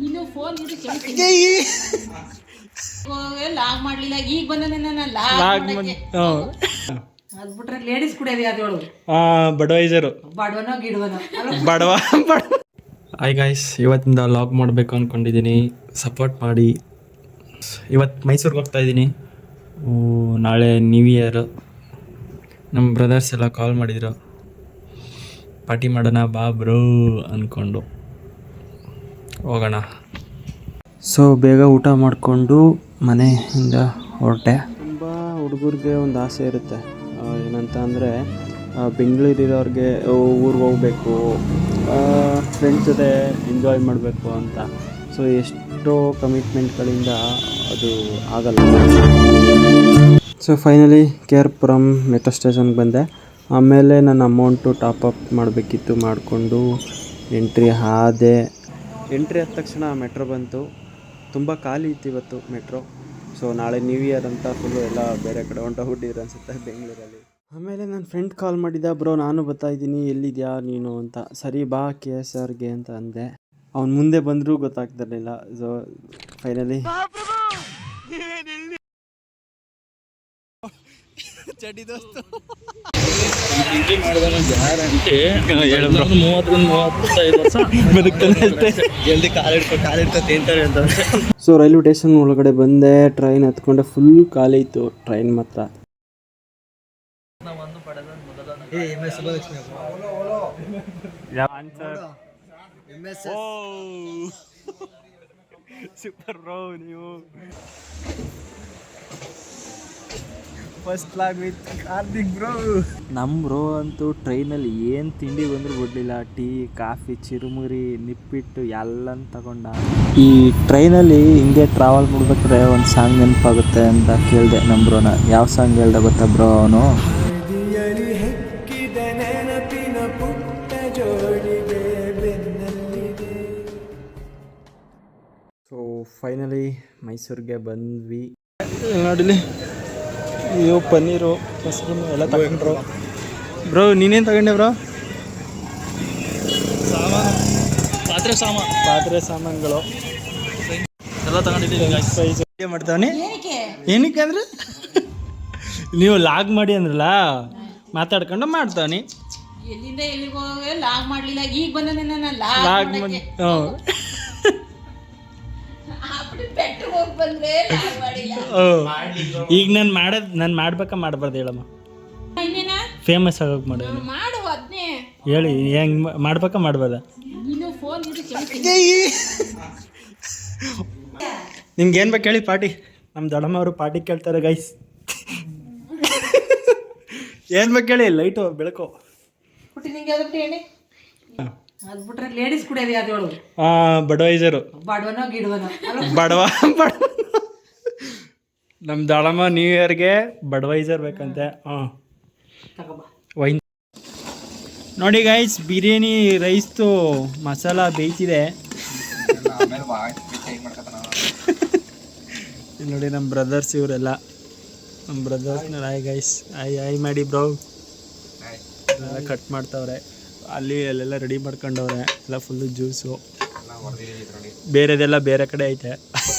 ನೀನು ಫೋನ್ ಇದು ಲಾಗ್ ಮಾಡ್ಲಿಲ್ಲ. ಈಗ ಬಂದ ನಾನು ಲಾಗ್ ಅದ್ ಬಿಟ್ರೆ ಲೇಡೀಸ್ ಕುಡಿಯೋದು ಯಾವ್ದು ಬಡವೈಸರು. ಬಡವನೋ ಗಿಡವನೋ? ಅಲ್ಲ ಬಡವ ಹಾಯ್ ಗಾಯ್ಸ್ ಇವತ್ತಿಂದ ಲಾಗ್ ಮಾಡಬೇಕು ಅಂದ್ಕೊಂಡಿದ್ದೀನಿ ಸಪೋರ್ಟ್ ಮಾಡಿ. ಇವತ್ತು ಮೈಸೂರಿಗೆ ಹೋಗ್ತಾ ಇದ್ದೀನಿ ನಾಳೆ ನ್ಯೂ ಇಯರ್ ನಮ್ಮ ಬ್ರದರ್ಸ್ ಎಲ್ಲ ಕಾಲ್ ಮಾಡಿದ್ರು. ಪಾರ್ಟಿ ಮಾಡೋಣ ಬಾ ಬ್ರೋ ಅಂದ್ಕೊಂಡು ಹೋಗೋಣ. ಸೊ ಬೇಗ ಊಟ ಮಾಡಿಕೊಂಡು ಮನೆಯಿಂದ ಹೊರಟೆ. ತುಂಬ ಹುಡುಗರಿಗೆ ಒಂದು ಆಸೆ ಇರುತ್ತೆ. ಏನಂತ ಅಂದರೆ ಬೆಂಗಳೂರಿರೋರಿಗೆ ಊರಿಗೆ ಹೋಗಬೇಕು ಫ್ರೆಂಡ್ಸ್ ಜೊತೆ ಎಂಜಾಯ್ ಮಾಡಬೇಕು ಅಂತ. ಸೊ ಎಷ್ಟೋ ಕಮಿಟ್ಮೆಂಟ್ಗಳಿಂದ ಅದು ಆಗಲ್ಲ. So finally K R Puram metro ಸ್ಟೇಷನ್ಗೆ ಬಂದೆ. ಆಮೇಲೆ ನನ್ನ ಅಮೌಂಟು ಟಾಪ್ ಅಪ್ ಮಾಡಬೇಕಿತ್ತು ಮಾಡಿಕೊಂಡು ಎಂಟ್ರಿ ಆದೆ. ಎಂಟ್ರಿ ಆದ ತಕ್ಷಣ ಮೆಟ್ರೋ ಬಂತು. ತುಂಬ ಖಾಲಿ ಇತ್ತು ಇವತ್ತು ಮೆಟ್ರೋ. ಸೊ ನಾಳೆ ನ್ಯೂ ಇಯರ್ ಅಂತ ಫುಲ್ಲು ಎಲ್ಲ ಬೇರೆ ಕಡೆ ಹೊಂಟೋಗ್ಬಿಟ್ಟಿದ್ರು ಅನಿಸುತ್ತೆ ಬೆಂಗಳೂರಲ್ಲಿ. ಆಮೇಲೆ ನನ್ನ ಫ್ರೆಂಡ್ ಕಾಲ್ ಮಾಡಿದ್ದ ಬ್ರೋ ನಾನು ಬರ್ತಾ ಇದ್ದೀನಿ. ಎಲ್ಲಿದ್ಯಾ ನೀನು ಅಂತ? ಸರಿ ಬಾ ಕೆ ಎಸ್ ಆರ್ಗೆ ಅಂತ ಅಂದೆ. ಅವ್ನು ಮುಂದೆ ಬಂದರೂ ಗೊತ್ತಾಗ್ತಿರಲಿಲ್ಲ. So finally so railway station ಒಳಗಡೆ ಬಂದೆ ಟ್ರೈನ್ ಹತ್ಕೊಂಡೆ ಫುಲ್ ಖಾಲಿ ಇತ್ತು ಟ್ರೈನ್ ಮಾತ್ರ. ಸೂಪರ್ ಬ್ರೋ ನೀವು. First vlog with Karthik bro ನಮ್ಮ ಬ್ರೋ ಅಂತೂ ಟ್ರೈನಲ್ಲಿ ಏನು ತಿಂಡಿ ಬಂದರೂ ಬಿಡಲಿಲ್ಲ. ಟೀ ಕಾಫಿ ಚಿರುಮುರಿ ನಿಪ್ಪಿಟ್ಟು ಎಲ್ಲನೂ ತಗೊಂಡ. ಈ ಟ್ರೈನಲ್ಲಿ ಹಿಂಗೆ ಟ್ರಾವೆಲ್ ಮಾಡ್ಬೇಕಾದ್ರೆ ಒಂದು ಸಾಂಗ್ ನೆನಪಾಗುತ್ತೆ ಅಂತ ಕೇಳಿದೆ ನಮ್ಮ ಬ್ರೋನ ಯಾವ ಸಾಂಗ್ ಹೇಳ್ದೆ ಗೊತ್ತಾ ಬ್ರೋ ಅವನು? ಸೊ ಫೈನಲಿ ಮೈಸೂರಿಗೆ ಬಂದ್ವಿ. ನೋಡಿಲಿ ಅಯ್ಯೋ ಪನ್ನೀರು ಮೊಸರು ಎಲ್ಲ ತಗೊಂಡ್ರು. ಬ್ರೋ ನೀನೇನು ತಗೊಂಡೆ ಬ್ರೋ? ಸಾಮಾನು ಪಾತ್ರೆ ಸಾಮಾನು ಪಾತ್ರೆ ಸಾಮಾನುಗಳು. ಎಲ್ಲ ತಗೊಂಡಿದ್ದೀನಿ ಮಾಡ್ತಾವನಿ? ಏನಕ್ಕೆ? ಏನಕ್ಕೆ ಅಂದ್ರೆ? ನೀವು ಲಾಗ್ ಮಾಡಿ ಅಂದ್ರಲ್ಲ ಮಾತಾಡ್ಕೊಂಡು ಮಾಡ್ತಾವನಿ. ಎಲ್ಲಿಂದ ಎಲ್ಲಿಗೆ ಹೋಗಿ ಲಾಗ್ ಮಾಡಲಿಲ್ಲ. ಈಗ ಬಂದ ಲಾಗ್ ಮಾಡಿ ಹ್ಞೂ ಬಂದ್ರೆ ಮಾಡಿಲ್ಲ. ಈಗ ನಾನು ಮಾಡೋದು ನಾನು ಮಾಡ್ಬೇಕಾ ಮಾಡಬಾರ್ದು ಹೇಳಮ್ಮ. ಇನ್ನೇನ? ಫೇಮಸ್ ಆಗೋಕೆ ಮಾಡ ಮಾಡು ಅದ್ನೇ. ಹೇಳಿ ಹೆಂಗೆ ಮಾಡ್ಬೇಕಾ ಮಾಡ್ಬಾರ್ದ? ನೀನು ಫೋನ್ ಇದು ನಿಮ್ಗೆ ಏನು ಬೇಕು ಹೇಳಿ ಪಾರ್ಟಿ. ನಮ್ಮ ದೊಡ್ಡಮ್ಮ ಅವರು ಪಾರ್ಟಿ ಕೇಳ್ತಾರೆ ಗೈಸ್ ಏನು ಬೇಕು ಹೇಳಿ ಲೈಟು ಬೆಳಕು. ಹುಟ್ಟಿ ನಿಂಗೆ ಯಾವ್ದು ಬಿಟ್ಟು ಎಣ್ಣೆ ಅದ್ ಬಿಟ್ರೆ ಲೇಡೀಸ್ ಕುಡಿಯೋದು ಯಾವ್ದು ಬಡವೈಸರು. ಬಡವನೋ ಗಿಡವನೋ. ಅಲ್ಲ. ಬಡವ ಬಡವ. ನಮ್ಮ ದಾಳಮ್ಮ ನ್ಯೂ ಇಯರ್ಗೆ ಬಡ್ವೈಸರ್ ಬೇಕಂತೆ. ಹಾಂ. ವೈನ್ ನೋಡಿ ಗೈಸ್ ಬಿರಿಯಾನಿ ರೈಸ್ದು ಮಸಾಲ ಬೇಯ್ತಿದೆ. ನೋಡಿ ನಮ್ಮ ಬ್ರದರ್ಸ್ ಇವರೆಲ್ಲ. ನಮ್ಮ ಬ್ರದರ್ಸ್ ಆಯ್ ಗೈಸ್ ಆಯ್ ಆಯ್ ಮಾಡಿ ಬ್ರೌ ಎಲ್ಲ ಕಟ್ ಮಾಡ್ತವ್ರೆ. ಅಲ್ಲಿ ಅಲ್ಲೆಲ್ಲ ರೆಡಿ ಮಾಡ್ಕೊಂಡವ್ರೆ. ಎಲ್ಲ ಫುಲ್ಲು ಜ್ಯೂಸು ಬೇರೆದೆಲ್ಲ ಬೇರೆ ಕಡೆ ಐತೆ.